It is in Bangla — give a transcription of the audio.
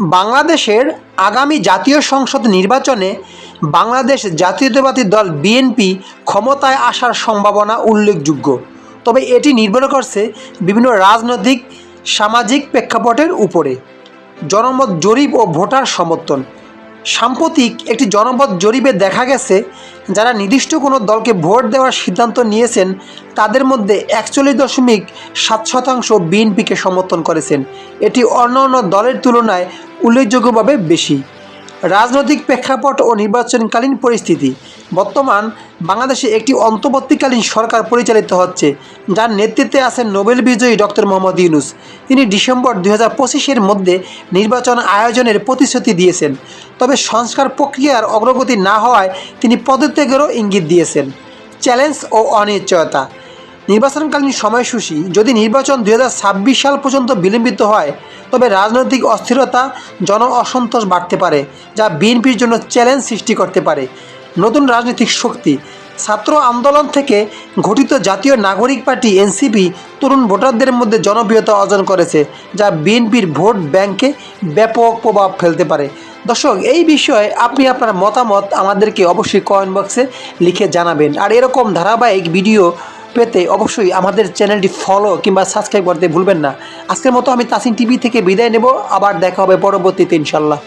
বাংলাদেশের আগামী জাতীয় সংসদ নির্বাচনে বাংলাদেশ জাতীয়তাবাদী দল বিএনপি ক্ষমতায় আসার সম্ভাবনা উল্লেখযোগ্য। তবে এটি নির্ভর করছে বিভিন্ন রাজনৈতিক, সামাজিক প্রেক্ষাপটের উপরে। জনমত জরিপ ও ভোটার সমর্থন। সাম্প্রতিক একটি জনমত জরিপে দেখা গেছে, যারা নির্দিষ্ট কোনো দলকে ভোট দেওয়ার সিদ্ধান্ত নিয়েছেন, তাদের মধ্যে একচল্লিশ দশমিক সাত শতাংশ বিএনপিকে সমর্থন করেছেন। এটি অন্য অন্য দলের তুলনায় উল্লেখযোগ্যভাবে বেশি। রাজনৈতিক প্রেক্ষাপট ও নির্বাচনকালীন পরিস্থিতি। বর্তমান বাংলাদেশে একটি অন্তর্বর্তীকালীন সরকার পরিচালিত হচ্ছে, যার নেতৃত্বে আছেন নোবেল বিজয়ী ডক্টর মোহাম্মদ ইউনুস। তিনি ডিসেম্বর দুই হাজার পঁচিশের মধ্যে নির্বাচন আয়োজনের প্রতিশ্রুতি দিয়েছেন, তবে সংস্কার প্রক্রিয়ার অগ্রগতি না হওয়ায় তিনি পদত্যাগেরও ইঙ্গিত দিয়েছেন। চ্যালেঞ্জ ও অনিশ্চয়তা। নির্বাচনকালীন সময়সূচি যদি নির্বাচন দু হাজার ছাব্বিশ সাল পর্যন্ত বিলম্বিত হয় তবে রাজনৈতিক অস্থিরতা জন অসন্তোষ বাড়তে পারে, যা বিএনপির জন্য চ্যালেঞ্জ সৃষ্টি করতে পারে। নতুন রাজনৈতিক শক্তি। ছাত্র আন্দোলন থেকে গঠিত জাতীয় নাগরিক পার্টি এনসিপি তরুণ ভোটারদের মধ্যে জনপ্রিয়তা অর্জন করেছে, যা বিএনপির ভোট ব্যাংকে ব্যাপক প্রভাব ফেলতে পারে। দর্শক, এই বিষয়ে আপনি আপনার মতামত আমাদেরকে অবশ্যই কমেন্ট বক্সে লিখে জানাবেন। আর এরকম ধারাবাহিক ভিডিও পেতে অবশ্যই আমাদের চ্যানেলটি ফলো কিংবা সাবস্ক্রাইব করতে ভুলবেন না। আজকের মতো আমি তাসিন টিভি থেকে বিদায় নেব। আবার দেখা হবে পরবর্তীতে ইনশাল্লাহ